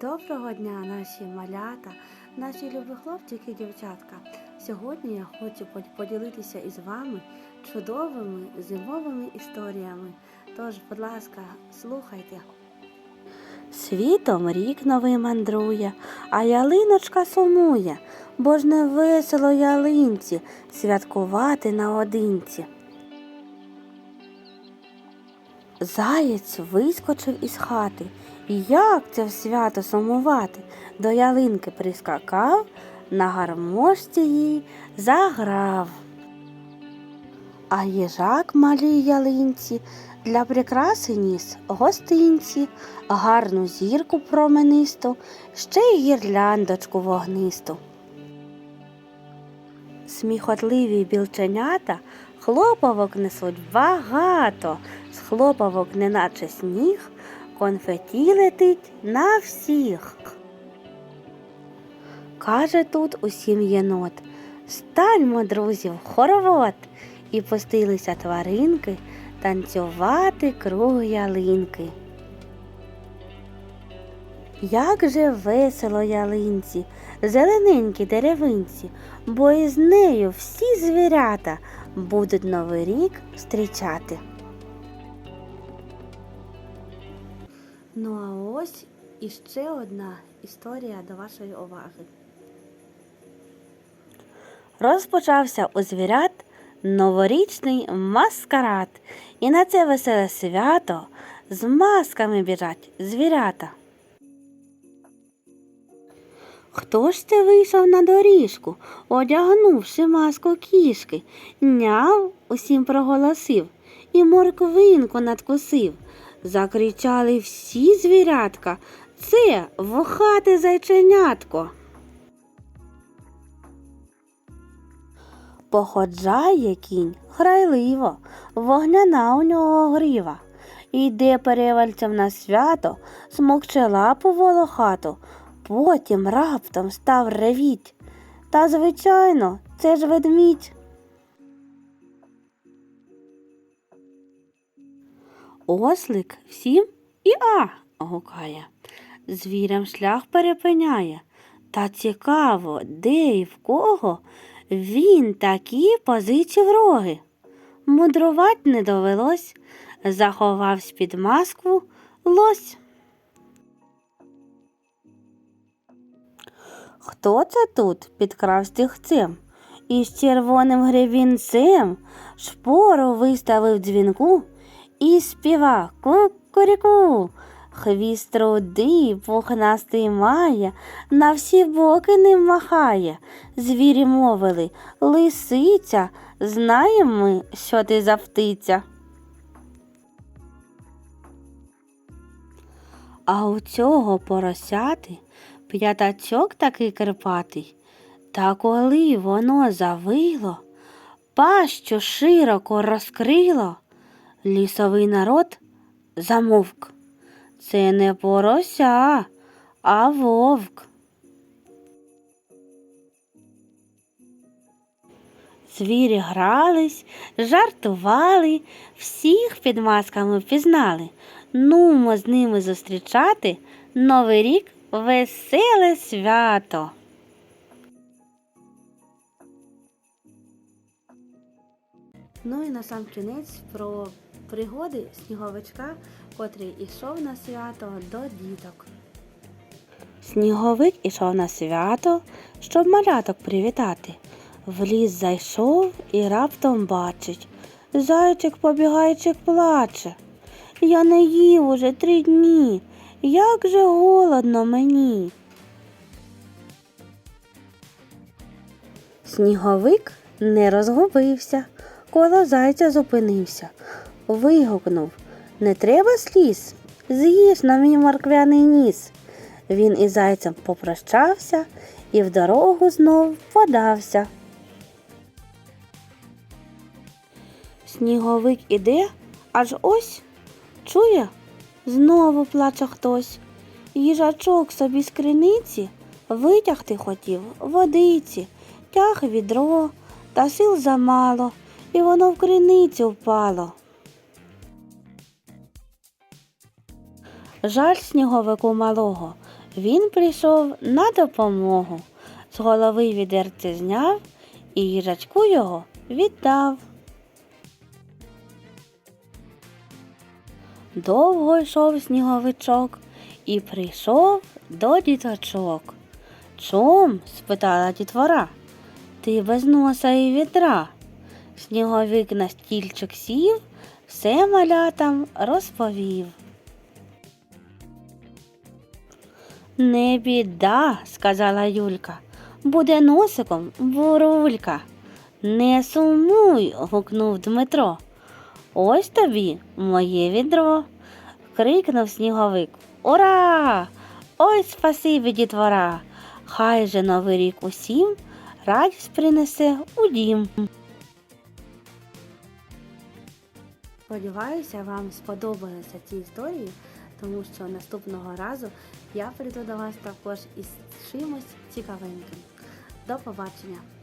Доброго дня, наші малята, наші любі хлопчики і дівчатка. Сьогодні я хочу поділитися із вами чудовими зимовими історіями. Тож, будь ласка, слухайте. Світом рік новий мандрує, а ялиночка сумує, бо ж не весело ялинці святкувати наодинці. Заєць вискочив із хати. Як це в свято сумувати? До ялинки прискакав, на гармошці їй заграв. А їжак малій ялинці для прикраси ніс гостинці, гарну зірку променисту, ще й гірляндочку вогнисту. Сміхотливі білченята хлопавок несуть багато, з хлопавок, неначе сніг, конфеті летить на всіх. Каже тут усім єнот. Станьмо, друзі, в хоровод, і пустилися тваринки танцювати круг ялинки. Як же весело ялинці, зелененькі деревинці, бо із нею всі звірята будуть новий рік зустрічати. Ну а ось іще одна історія до вашої уваги. Розпочався у звірят новорічний маскарад, і на це веселе свято з масками біжать звірята. Хто ж це вийшов на доріжку, одягнувши маску кішки, няв усім проголосив і морквинку надкусив. Закричали всі звірятка. Це вохате зайченятко. Походжає кінь грайливо, вогняна у нього гріва. Йде перевальцем на свято, смокче лапу волохату, потім раптом став ревіть. Та, звичайно, це ж ведмідь. Ослик всім і а гукає. Звірям шлях перепиняє. Та цікаво, де і в кого він такі позичив роги. Мудрувать не довелось, заховавсь під маску лось. Хто це тут підкрав стігцем? Із червоним гребінцем шпору виставив дзвінку і співа кукуріку. Хвіст рудий, пухнастий має, на всі боки ним махає. Звірі мовили лисиця, знаємо ми, що ти за птиця. А у цього поросяти п'ятачок такий кирпатий. Та коли воно завило, пащу широко розкрило, лісовий народ замовк. Це не порося, а вовк. Звірі грались, жартували, всіх під масками впізнали. Нумо з ними зустрічати Новий рік веселе свято. Ну і на сам кінець про пригоди сніговичка, котрий ішов на свято до діток. Сніговик ішов на свято, щоб маляток привітати. В ліс зайшов і раптом бачить. Зайчик побігайчик плаче. Я не їв уже три дні. Як же голодно мені. Сніговик не розгубився, коло зайця зупинився, вигукнув Не треба сліз, з'їж на мій морквяний ніс. Він із зайцем попрощався і в дорогу знов подався. Сніговик іде, аж ось чує, знову плаче хтось. Їжачок собі з криниці витягти хотів водиці, тяг відро, та сил замало, і воно в криницю впало. Жаль сніговику малого, Він прийшов на допомогу. З голови відерце зняв і їжачку його віддав. Довго йшов сніговичок і прийшов до діточок. Чом? спитала дітвора. Ти без носа і відра. Сніговик на стільчик сів, все малятам розповів. Не біда, сказала Юлька, буде носиком бурулька. Не сумуй, гукнув Дмитро. Ось тобі моє відро. крикнув сніговик. Ура! Ой, спасибі, дітвора! Хай же новий рік усім радість принесе у дім. Сподіваюся, вам сподобалися ці історії, тому що наступного разу я прийду до вас також із чимось цікавеньким. До побачення!